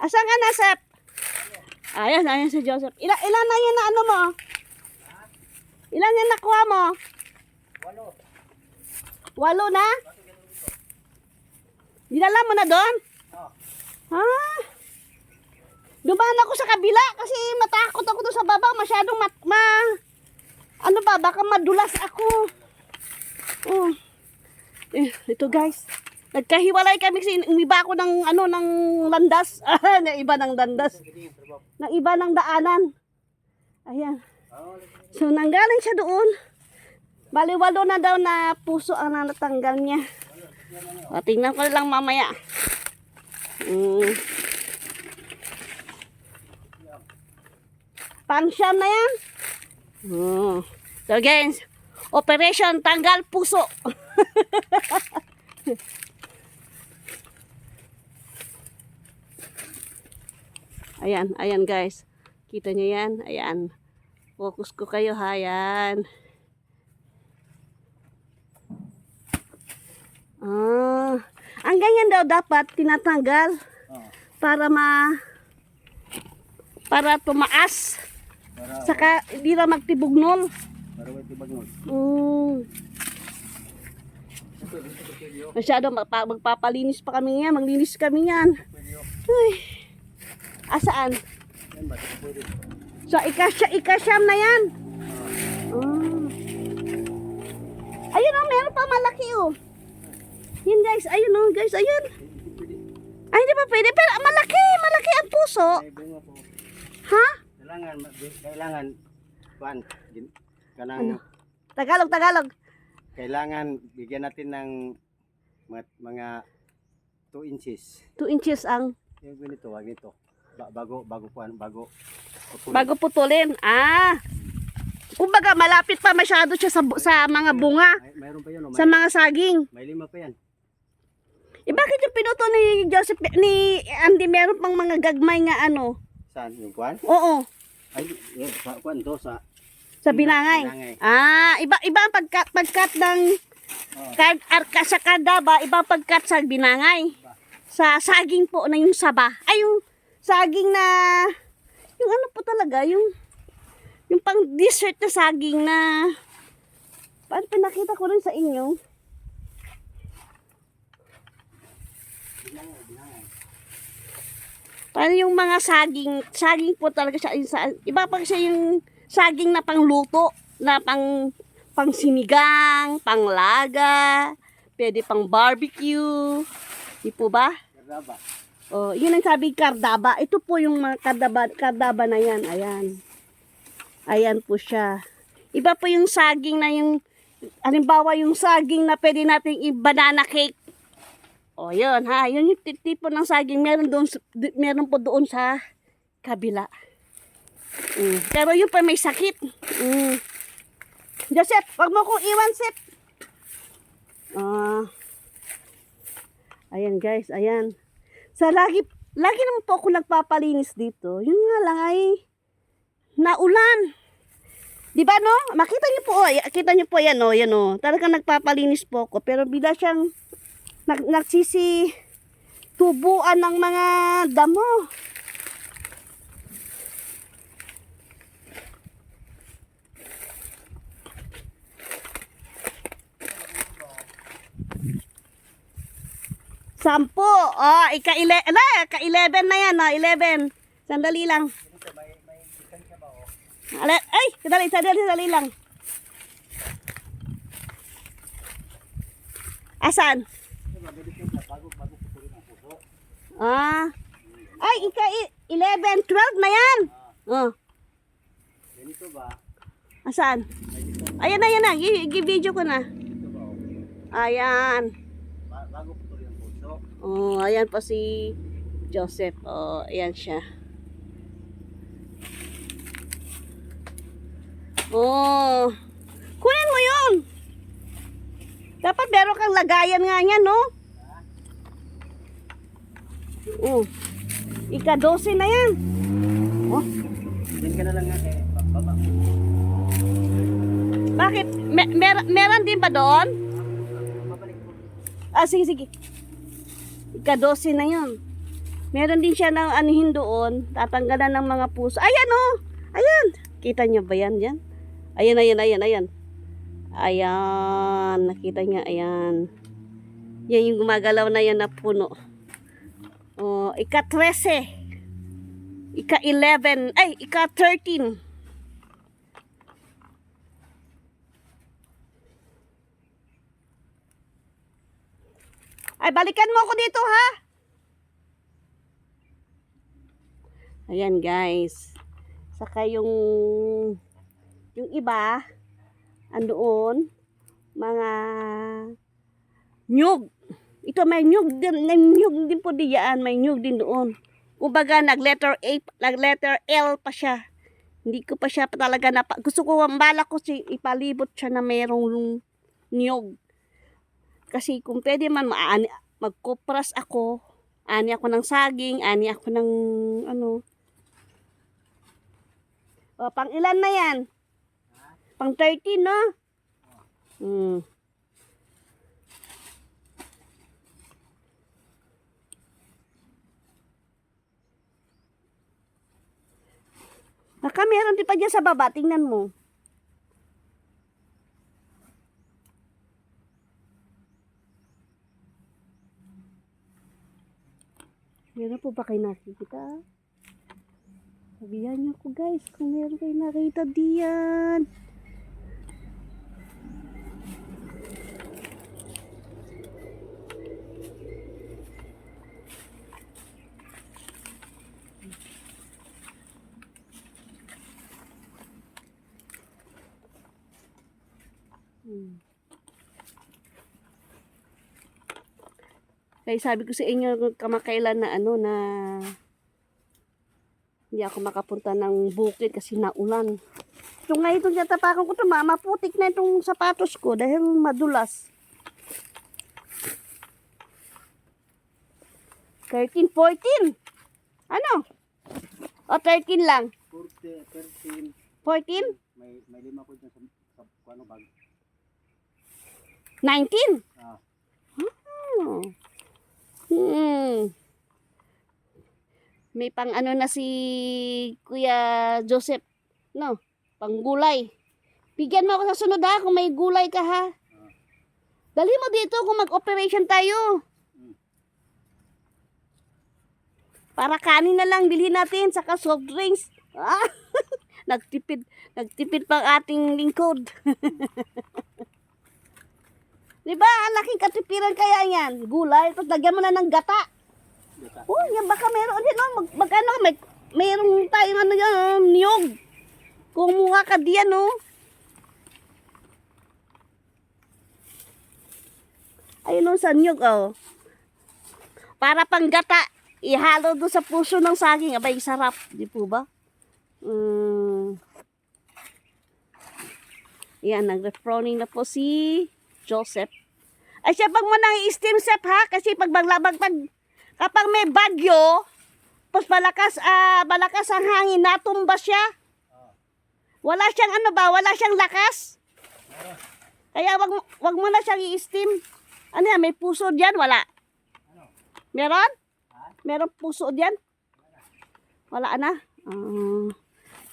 Asan ka na, Sep? Ayan, ayan si Joseph. Ilan, ilan na yun na ano mo? Ilan yung nakuha mo? Walo. Walo na? Dinala mo na doon? Ha? Dumaan ako sa kabila kasi matakot ako doon sa baba. Masyadong mat ma... Ano ba? Baka madulas ako. Oh. Eh, ito guys. Nagkahiwalay kami kasi umiba ako ng ano ng landas. na iba ng landas. Na iba ng daanan. Ayan. So, nanggaling siya doon. Baliwalo na daw na puso ang natanggal niya. O, tingnan ko lang mamaya. Mm. Pansyan na yan. Oh. So, guys, Operation Tanggal Puso. ayan, ayan guys. Kita niyo yan? Ayan. Focus ko kayo ha, yan. Ah, ang ganyan daw dapat tinatanggal Oh. para ma para tumaas. Para, Saka hindi na magtibugnol. para wait ibagnol. Mm. Masyado magpa, magpapalinis pa kami yan. Maglinis kami yan. Uy. Asaan? Yan. So, ikasya, ikasyam na yan. Ah. Ayun oh, meron pa malaki oh. Yun guys, ayun oh guys, ayun. Ay, hindi pa pwede. Pero malaki, malaki ang puso. Ha? Kailangan, kailangan, kuan, gin- kanang, Ano? Tagalog, Tagalog. kailangan bigyan natin ng mga, mga 2 inches. 2 inches ang Yung ganito, wag nito. Ba- bago, bago kuan, bago. putulin. bago putulin. Ah. Kumbaga, malapit pa masyado siya sa, sa mga bunga. May, mayroon pa yun, oh, Sa mga saging. may lima pa yan. Eh, bakit yung pinuto ni Joseph, ni Andy, meron pang mga gagmay nga ano? Saan? Yung kuan? Oo, Ay, yun, sa kuan to, sa, sa binangay. binangay. Ah, iba iba ang pagkat pagkat ng Oh. kad arka sa kadaba, iba ang pagkat sa binangay. Sa saging po na yung saba. Ay yung saging na yung ano po talaga, yung yung pang dessert na saging na paano pinakita ko rin sa inyo? Paano yung mga saging, saging po talaga yung sa- iba pa siya yung saging na pangluto, na pang pang sinigang, pang laga, pwede pang barbecue, di po ba? Karaba. Oh, yun ang sabi kardaba. Ito po yung mga kardaba, kardaba na yan. Ayan. Ayan po siya. Iba po yung saging na yung, halimbawa yung saging na pwede nating i-banana cake. O, yun ha. Yun yung ti- tipo ng saging. Meron, doon, meron po doon sa kabila. Mm. Pero yun pa may sakit. Mm. Joseph, wag mo kong iwan, Sep. Ah. ayan guys, ayan. Sa lagi, lagi naman po ako nagpapalinis dito. Yun nga lang ay naulan. Di ba no? Makita niyo po, oh, kita niyo po yan oh, yan oh. Talagang nagpapalinis po ako pero bila siyang nag, nagsisi tubuan ng mga damo. Sampo. Oh, ika-11 ala, ka-11 na yan, oh, 11. Sandali lang. Ala, ay, sandali, sandali, sandali lang. Asan? Ah. Ay, ika 11, 12 na yan. Oh, Ganito ba? asan? Ayan na, ayan na. Gi- Gi-video ko na. Ayan. Ba- bago putulin ang puso. Oh, ayan pa si Joseph. Oh, ayan siya. Oh. Kunin mo 'yun. Dapat meron kang lagayan nga niya, no? Oh. Ika-12 na yan. Oh, Diyan ka na lang nga, eh, ba- baba. bakit? Me- mer- meron din ba doon? Po. Ah, sige, sige. Ika-12 na yun. Meron din siya ng anihin doon, tatanggalan ng mga puso. Ayan oh! Ayan! Kita niyo ba yan? Yan? Ayan, ayan, ayan, ayan. Ayan, nakita niya, ayan. Yan yung gumagalaw na yan na puno. Oh, ika-13. Ika-11. Ay, ika-13. Ay, balikan mo ako dito, ha? Ayan, guys. Saka yung yung iba andoon mga nyug. Ito may nyug din, may nyug din po diyan, may nyug din doon. Kumbaga nag letter A, nag letter L pa siya. Hindi ko pa siya talaga na gusto ko ang bala ko si ipalibot siya na merong nyug. Kasi kung pwede man maani, magkopras ako, ani ako ng saging, ani ako ng ano. O, pang ilan na yan? Pang 13, no? Hmm. Baka meron din pa dyan sa baba. Tingnan mo. Ba kayo nakikita? Sabihan niyo ko guys kung meron kayo nakita diyan. Kaya sabi ko sa inyo kamakailan na ano na hindi ako makapunta ng bukid kasi naulan. So nga itong tatapakan ko ito, mama, putik na itong sapatos ko dahil madulas. 13, 14. Ano? O, 13 lang. 40, 13. 14? May, may lima ko dyan sa, sa kung ano bag. 19? Ah, Hmm. Hmm. May pang ano na si Kuya Joseph, no? Pang gulay. Bigyan mo ako sa sunod ha, kung may gulay ka ha. Dali mo dito kung mag-operation tayo. Para kanin na lang bilhin natin, saka soft drinks. Ah, nagtipid, nagtipid pang ating lingkod. Di ba? Ang laking katipiran kaya yan. Gulay, tapos lagyan mo na ng gata. Oh, yan baka meron din, no? Mag, mag ano, may, meron tayong ano yan, um, niyog. Kumuha ka diyan, no? Ayun, no, sa niyog, oh. Para pang gata, ihalo doon sa puso ng saging. Abay, sarap. Di po ba? Mm. Yan, nag-refrowning na po si Joseph. Ay, siya pag mo nang i-steam sep ha, kasi pag maglabag, pag, kapag may bagyo, tapos malakas, ah, malakas ang hangin, natumba siya. Wala siyang ano ba, wala siyang lakas. Kaya wag, wag mo na siyang i-steam. Ano yan, may puso diyan? Wala. Meron? Meron puso diyan? Wala na? Ah,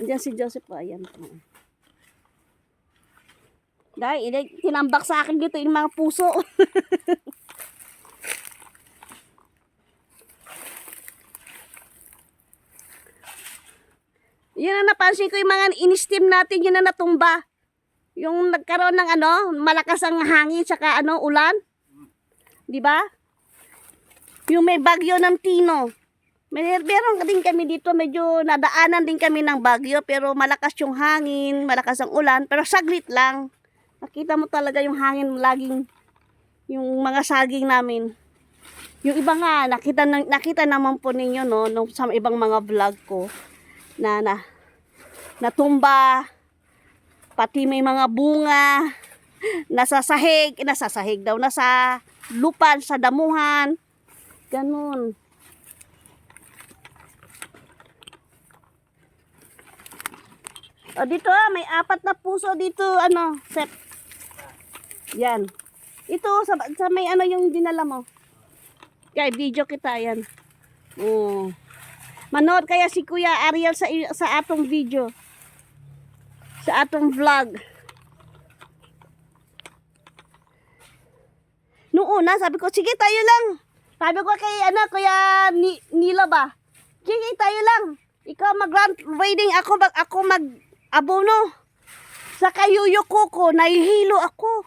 andyan si Joseph. Oh, ayan. Dahil, tinambak sa akin dito yung mga puso. Yun ang napansin ko yung mga in-steam natin, yun na natumba. Yung nagkaroon ng ano, malakas ang hangin saka ano, ulan. Di ba? Yung may bagyo ng Tino. May, meron din kami dito, medyo nadaanan din kami ng bagyo, pero malakas yung hangin, malakas ang ulan, pero saglit lang. Nakita mo talaga yung hangin laging, yung mga saging namin. Yung iba nga, nakita, na- nakita naman po ninyo, no, nung sa ibang mga vlog ko, na, na, natumba, pati may mga bunga, nasa sahig, nasa sahig daw, nasa lupan, sa damuhan, ganun. O dito ah, may apat na puso dito, ano, set. Yan. Ito, sa, sa may ano yung dinala mo. Kaya video kita, yan. Oh. Manood kaya si Kuya Ariel sa sa atong video. Sa atong vlog. Noong una, sabi ko, sige tayo lang. Sabi ko kay, ano, Kuya Ni, Nila ba? Sige tayo lang. Ikaw raiding, ako ako mag abono. Sa kayuyo ko ko, nahihilo ako.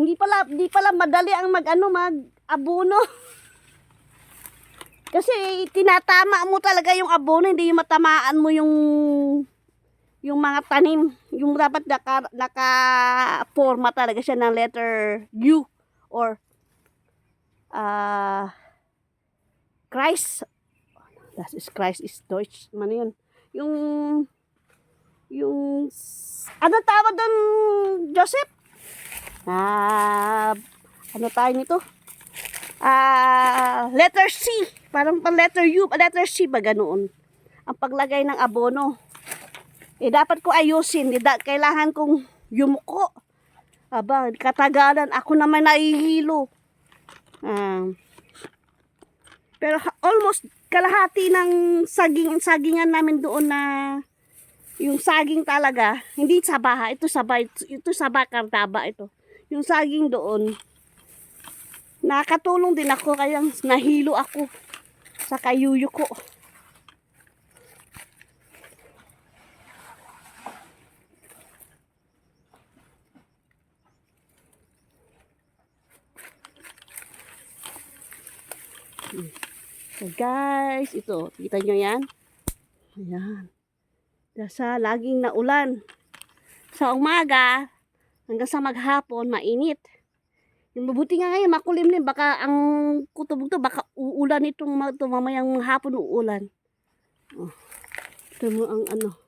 Hindi pala, hindi pala madali ang mag, ano, mag abono. Kasi tinatama mo talaga yung abono, hindi yung matamaan mo yung yung mga tanim. Yung dapat naka, naka-forma talaga siya ng letter U or uh, Christ. Das ist Christ is Deutsch. Ano yun? Yung yung ano tawag doon, Joseph? Ah, ano tayo nito? Ah, letter C. Parang pang letter U, letter C ba ganoon? Ang paglagay ng abono. Eh, dapat ko ayusin. Eh, da, kailangan kong yumuko. Aba, katagalan. Ako naman nahihilo. Ah, pero almost kalahati ng saging sagingan namin doon na yung saging talaga, hindi sa baha, ito sa bahay, ito sa Kardaba ito. Yung saging doon, nakatulong din ako kaya nahilo ako sa kayuyo ko. So guys, ito, kita nyo yan? Ayan. Sa laging naulan. Sa umaga, hanggang sa maghapon, mainit. Yung mabuti nga ngayon, makulimlim. Baka ang kutubog to, baka uulan itong ma- to, mamayang hapon uulan. Oh. Ito mo ang ano,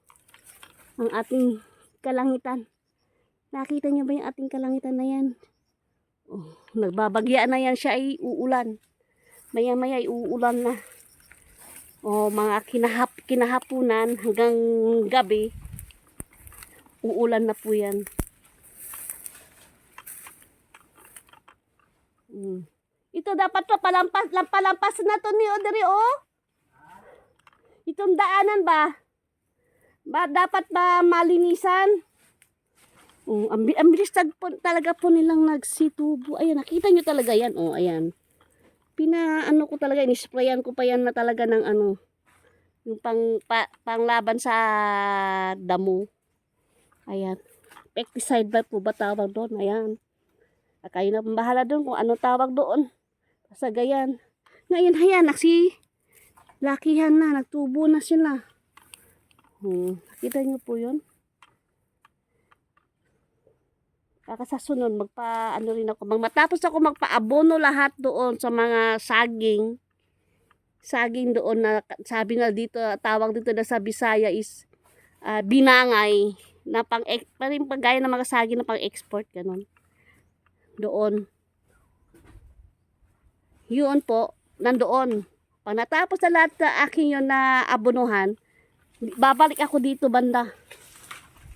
ang ating kalangitan. Nakita niyo ba yung ating kalangitan na yan? Oh, nagbabagya na yan siya ay uulan. Maya maya ay uulan na. O mga kinahap, kinahapunan hanggang gabi, uulan na po yan. Mm. Ito dapat to palampas, lampalampas na to ni Audrey oh. Itong daanan ba? Ba dapat ba malinisan? Oh, ang, ang bilis po, talaga po nilang nagsitubo. Ayan, nakita nyo talaga yan. Oh, ayan. Pina, ano ko talaga, inisprayan ko pa yan na talaga ng ano, yung pang, pa, panglaban sa damo. Ayan. Pesticide ba po ba tawag doon? Ayan. Kayo na bahala doon kung ano tawag doon. Sa gayan. Ngayon, ayan, naksi, lakihan na, nagtubo na sila. Hmm. Nakita nyo po yun? Kaka sa sunod, magpa, ano rin ako, mag- matapos ako magpa-abono lahat doon sa mga saging, saging doon na, sabi nga dito, tawag dito na sa Bisaya is, ah, binangay, na pang, parang pagaya ng mga saging na pang-export, ganun. Doon. Yun po, nandoon. Pag natapos na lahat na aking yun na abonuhan, babalik ako dito banda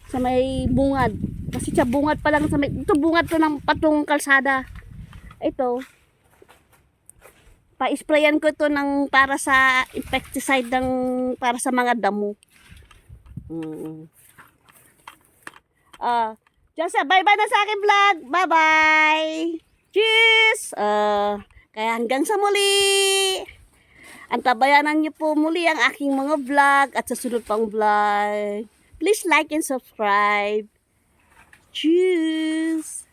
sa may bungad. Kasi sa bungad pa lang sa may, ito bungad to ng patong kalsada. Ito, pa-sprayan ko to ng para sa insecticide ng para sa mga damo. Mm. Ah, Joseph, bye-bye na sa akin vlog. Bye-bye. Cheers! Ah, kaya hanggang sa muli. Antabayanan niyo po muli ang aking mga vlog at sa sunod pang vlog. Please like and subscribe. Cheers!